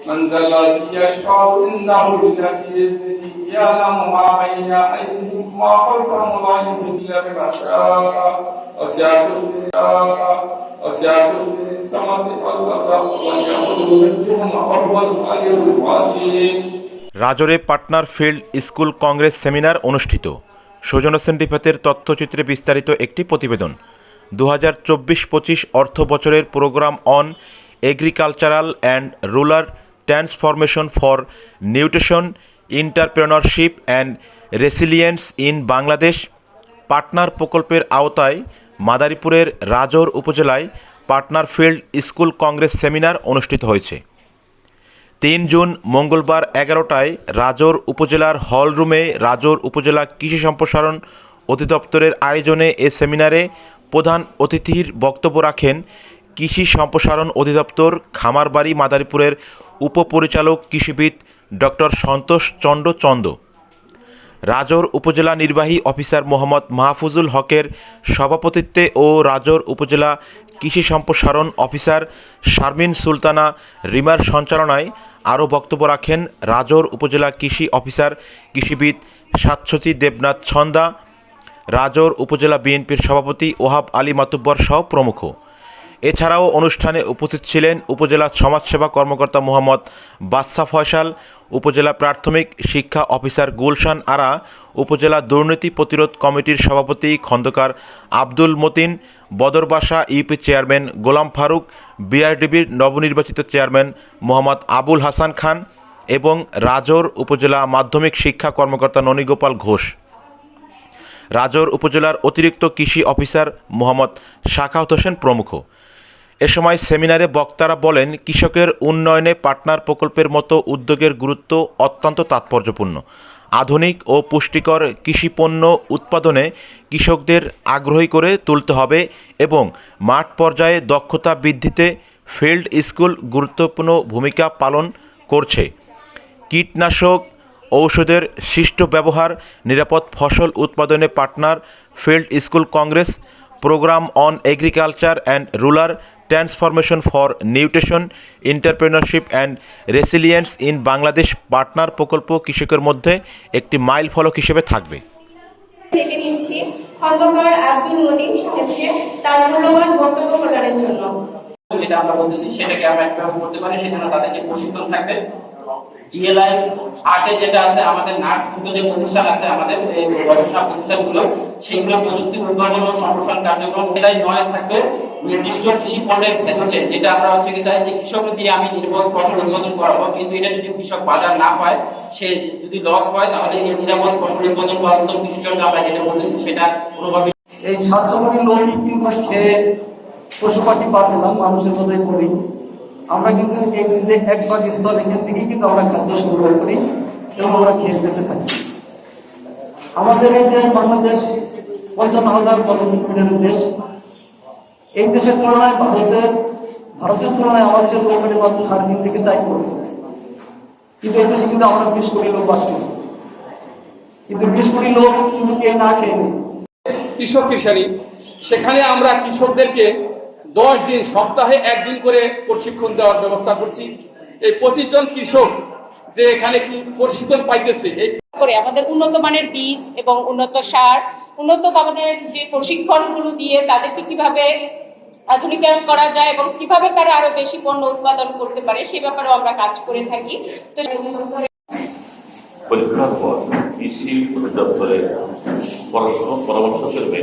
من ذا الذي يشفع عنده إلا بإذنه يعلم ما بين أيديهم وما خلفهم ولا يحيطون بما شاء وسع كرسيه وسع كرسيه السماوات والأرض ولا يؤوده حفظهما وهو العلي العظيم রাজরে partner field school congress seminar অনুষ্ঠিত সৌজন্য সেন্টিফাতের তথ্যচিত্রে বিস্তারিত একটি প্রতিবেদন দু হাজার চব্বিশ পঁচিশ অর্থ বছরের programme on agricultural and rural transformation for nutrition entrepreneurship and resilience in Bangladesh partner প্রকল্পের আওতায় মাদারীপুরের রাজৌর উপজেলায় partner field school congress seminar অনুষ্ঠিত হয়েছে। তিন জুন মঙ্গলবার এগারোটায় রাজৌর উপজেলার হল রুমে রাজৌর উপজেলা কৃষি সম্প্রসারণ অধিদপ্তরের আয়োজনে এ সেমিনারে প্রধান অতিথির বক্তব্য রাখেন কৃষি সম্প্রসারণ অধিদপ্তর খামারবাড়ি মাদারীপুরের উপপরিচালক কৃষিবিদ ডক্টর সন্তোষ চন্দ্র চন্দ। রাজর উপজেলা নির্বাহী অফিসার মোহাম্মদ মাহফুজুল হকের সভাপতিত্বে ও রাজর উপজেলা কৃষি সম্প্রসারণ অফিসার শারমিন সুলতানা রিমার সঞ্চালনায় আরও বক্তব্য রাখেন রাজর উপজেলা কৃষি অফিসার কৃষিবিদ সাতসতী দেবনাথ ছন্দা, রাজর উপজেলা বিএনপির সভাপতি ওহাব আলী মাতুব্বর সহ প্রমুখ। এছাড়াও অনুষ্ঠানে উপস্থিত ছিলেন উপজেলা সমাজসেবা কর্মকর্তা মোহাম্মদ বাদশা ফয়সাল, উপজেলা প্রাথমিক শিক্ষা অফিসার গুলশান আরা, উপজেলা দুর্নীতি প্রতিরোধ কমিটির সভাপতি খন্দকার আব্দুল মতিন, বদরবাসা ইউপি চেয়ারম্যান গোলাম ফারুক, বিআরডিবির নবনির্বাচিত চেয়ারম্যান মোহাম্মদ আবুল হাসান খান এবং রাজৌর উপজেলা মাধ্যমিক শিক্ষা কর্মকর্তা ননীগোপাল ঘোষ। রাজৌর উপজেলার অতিরিক্ত কৃষি অফিসার মোহাম্মদ শাখাউত হোসেন প্রমুখ। এ সময় সেমিনারে বক্তারা বলেন, কৃষকের উন্নয়নে পাটনার প্রকল্পের মতো উদ্যোগের গুরুত্ব অত্যন্ত তাৎপর্যপূর্ণ। আধুনিক ও পুষ্টিকর কৃষিপণ্য উৎপাদনে কৃষকদের আগ্রহী করে তুলতে হবে এবং মাঠ পর্যায়ে দক্ষতা বৃদ্ধিতে ফিল্ড স্কুল গুরুত্বপূর্ণ ভূমিকা পালন করছে। কীটনাশক ঔষধের শিষ্ট ব্যবহার, নিরাপদ ফসল উৎপাদনে partner field school congress, program on agriculture and rural transformation for nutrition entrepreneurship and resilience in Bangladesh partner প্রকল্প কৃষকের মধ্যে একটি মাইল ফলক হিসেবে থাকবে। খন্দকার আব্দুল মতিন সাহেবকে তার মূল্যবান বক্তব্য প্রদানের জন্য। যেটা আমরা বলতেছি সেটাকে আমরা একভাবে করতে পারি সেখানে তাদেরকে প্রশিক্ষণ থাকবে। ইএলআই আর্টে যেটা আছে, আমাদের যে প্রতিষ্ঠান আছে, আমাদের প্রতিষ্ঠানগুলো। সেগুলো প্রযুক্তি ও কার্যক্রম নয়, থাকবে নির্দিষ্ট কৃষি পণ্যের ভেতরে, যেটা আমরা হচ্ছে কি চাই যে কৃষক দিয়ে আমি নির্ভর ফসল উৎপাদন করাবো। কিন্তু এটা যদি কৃষক বাজার না পায়, সে যদি লস হয়, তাহলে এই নিরাপদ ফসল উৎপাদন কৃষিজন্য আমরা যেটা সেটা কোনোভাবে এই লোক কিন্তু খেয়ে পশু পাখি পাবো না, মানুষের মতোই করি আমরা কিন্তু এই যে একবার স্তর এখান থেকেই কিন্তু আমরা খাদ্য সংগ্রহ করি এবং আমরা খেয়ে বেঁচে থাকি। আমাদের এই দেশ বাংলাদেশ পঞ্চান্ন হাজার জনসংখ্যার দেশ, এই দেশের তুলনায় ভারতের ভারতের তুলনায় আমাদের দেশের লোকের মাত্র সাড়ে তিন থেকে চার কোটি। কিন্তু এই দেশে কিন্তু আমরা বিশ কোটি লোক বাস করি। কিন্তু বিশ কোটি লোক শুধু কে না খেয়ে কৃষক কৃষানি সেখানে আমরা কৃষকদেরকে দশ দিন সপ্তাহে একদিন করে প্রশিক্ষণ দেওয়ার ব্যবস্থা করছি। এই পঁচিশ জন কৃষক যে এখানে প্রশিক্ষণ পাইতেছে এই করে আমাদের উন্নত মানের বীজ এবং উন্নত সার উন্নত মানের যে প্রশিক্ষণগুলো দিয়ে তাদেরকে কীভাবে আধুনিকায়ন করা যায় এবং কীভাবে তারা আরও বেশি পণ্য উৎপাদন করতে পারে সে ব্যাপারেও আমরা কাজ করে থাকি। তো পরীক্ষার পর কৃষি অধিদপ্তরের পরামর্শ পরামর্শ করবে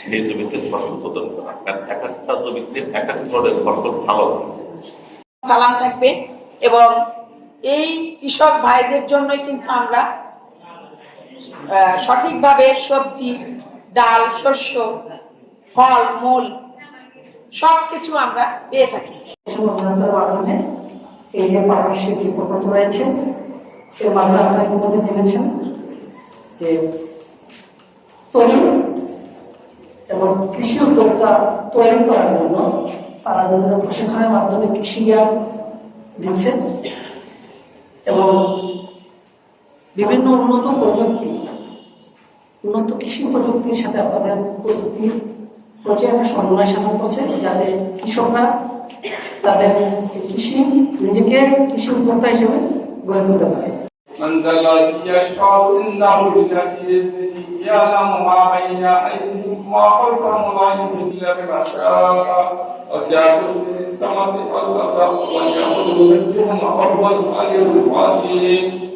সেই জমিতে ফসল উৎপাদন করা। কারণ এক একটা জমিতে এক এক ধরনের ফসল ভালো সালাম থাকবে এবং এই কৃষক ভাইদের জন্যই কিন্তু আমরা সঠিকভাবে সবজি ডাল শস্য ফল মূল সব কিছু আমরা পেয়ে থাকি। মাধ্যমে এই যে পার্টনারশিপ যে প্রকল্প রয়েছে এর মাধ্যমে ইতিমধ্যে জেনেছেন যে তরুণ এবং কৃষি উদ্যোক্তা তৈরি করার জন্য তারা বিভিন্ন প্রশিক্ষণের মাধ্যমে কৃষি জ্ঞান দিচ্ছে এবং বিভিন্ন উন্নত প্রযুক্তি, উন্নত কৃষি প্রযুক্তির সাথে আপনাদের প্রযুক্তি প্রচার সমন্বয় সাধন করছে, যাতে কৃষকরা তাদের কৃষি নিজেকে কৃষি উদ্যোক্তা হিসেবে গড়ে তুলতে পারে। من ذا الذي يشفع عنده إلا بإذنه يعلم ما بين أيديهم وما خلفهم ولا يحيطون إلا بما شاء وسع كرسيه السماوات والأرض ومن يعبده منهم وهو العلي العظيم